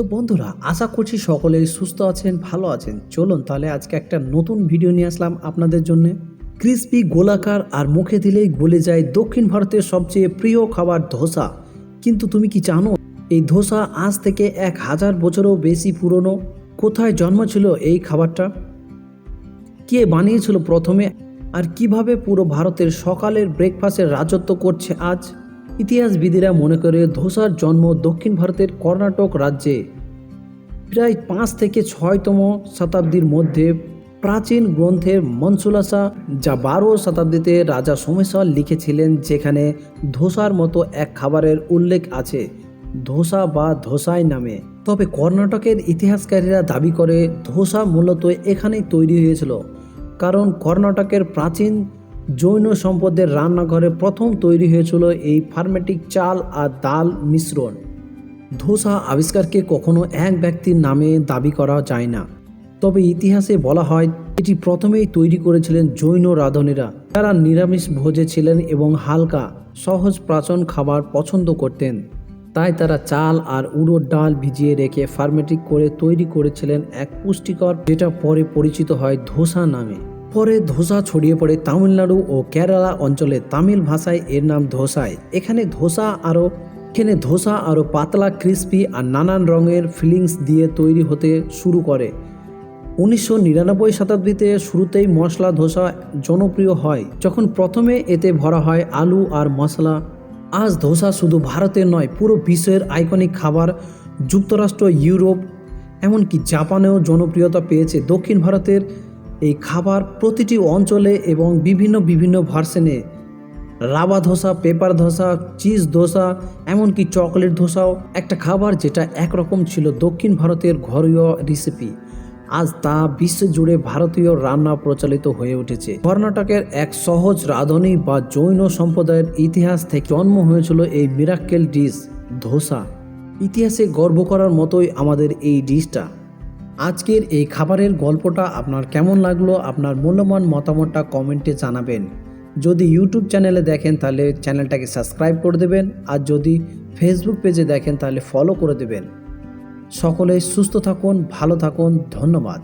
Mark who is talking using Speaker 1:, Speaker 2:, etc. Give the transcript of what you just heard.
Speaker 1: তো বন্ধুরা, আশা করছি সকলেই সুস্থ আছেন, ভালো আছেন। চলুন তাহলে আজকে একটা নতুন ভিডিও নিয়ে আসলাম আপনাদের জন্য। ক্রিসপি গোলাকার আর মুখে দিলেই গলে যায় দক্ষিণ ভারতের সবচেয়ে প্রিয় খাবার ধোসা। কিন্তু তুমি কি জানো, এই ধোসা আজ থেকে এক হাজার বছরও বেশি পুরনো। কোথায় জন্ম ছিল এই খাবারটা? কে বানিয়েছিল প্রথমে? আর কীভাবে পুরো ভারতের সকালের ব্রেকফাস্টের রাজত্ব করছে আজ? ইতিহাসবিদিরা মনে করে ধোসার জন্ম দক্ষিণ ভারতের কর্ণাটক রাজ্যে। প্রায় পাঁচ থেকে ছয়তম শতাব্দীর মধ্যে প্রাচীন গ্রন্থের মনসুলাসা যা বারো শতাব্দীতে রাজা সোমেশ্বর লিখেছিলেন, যেখানে ধোসার মতো এক খাবারের উল্লেখ আছে, ধোসা বা ধোসাই নামে। তবে কর্ণাটকের ইতিহাসকারীরা দাবি করে, ধোসা মূলত এখানেই তৈরি হয়েছিল, কারণ কর্ণাটকের প্রাচীন জৈন সম্পদের রান্নাঘরে প্রথম তৈরি হয়েছিল এই ফার্মেটিক চাল আর ডাল মিশ্রণ। ধোসা আবিষ্কারকে কখনো এক ব্যক্তির নামে দাবি করা যায় না। তবে ইতিহাসে বলা হয়, এটি প্রথমেই তৈরি করেছিলেন জৈন রাঁধুনিরা। যারা নিরামিষ ভোজে ছিলেন এবং হালকা, সহজ প্রাচন খাবার পছন্দ করতেন, তাই তারা চাল আর উড়োর ডাল ভিজিয়ে রেখে ফার্মেটিক করে তৈরি করেছিলেন এক পুষ্টিকর, যেটা পরে পরিচিত হয় ধোসা নামে। পরে ধোসা ছড়িয়ে পড়ে তামিলনাড়ু ও কেরালা অঞ্চলে তামিল ভাষায় এর নাম ধোসায়। এখানে ধোসা আরও এখানে ধোসা আরও পাতলা ক্রিস্পি আর নানান রঙের ফিলিংস দিয়ে তৈরি হতে শুরু করে। উনিশশো নিরানব্বই শতাব্দীতে শুরুতেই মশলা ধোসা জনপ্রিয় হয়। যখন প্রথমে এতে ভরা হয় আলু আর মশলা, আজ ধোসা শুধু ভারতের নয়, পুরো বিশ্বের আইকনিক খাবার যুক্তরাষ্ট্র, ইউরোপ, এমনকি জাপানেও জনপ্রিয়তা পেয়েছে। দক্ষিণ ভারতের এই খাবার প্রতিটি অঞ্চলে এবং বিভিন্ন বিভিন্ন ভার্সনে, রাবা ধোসা, পেপার ধোসা, চিজ ধোসা, এমনকি চকলেট ধোসাও একটা খাবার যেটা একরকম ছিল দক্ষিণ ভারতের ঘরোয়া রেসিপি আজ তা বিশ্ব জুড়ে ভারতীয় রান্না প্রচলিত হয়ে উঠেছে। কর্ণাটকের এক সহজ রাঁধুনি বা জৈন সম্প্রদায়ের ইতিহাস থেকে জন্ম হয়েছিল এই মিরাক্কেল ডিশ ধোসা। ইতিহাসে গর্ব করার মতোই আমাদের এই ডিশটা আজকের এই খাবারের গল্পটা আপনার কেমন লাগল, আপনার মূল্যবান মতামতটা কমেন্টে জানাবেন। যদি ইউটিউব চ্যানেলে দেখেন তাহলে চ্যানেলটাকে সাবস্ক্রাইব করে দেবেন, আর যদি ফেসবুক পেজে দেখেন তাহলে ফলো করে দেবেন। সকলে সুস্থ থাকুন, ভালো থাকুন, ধন্যবাদ।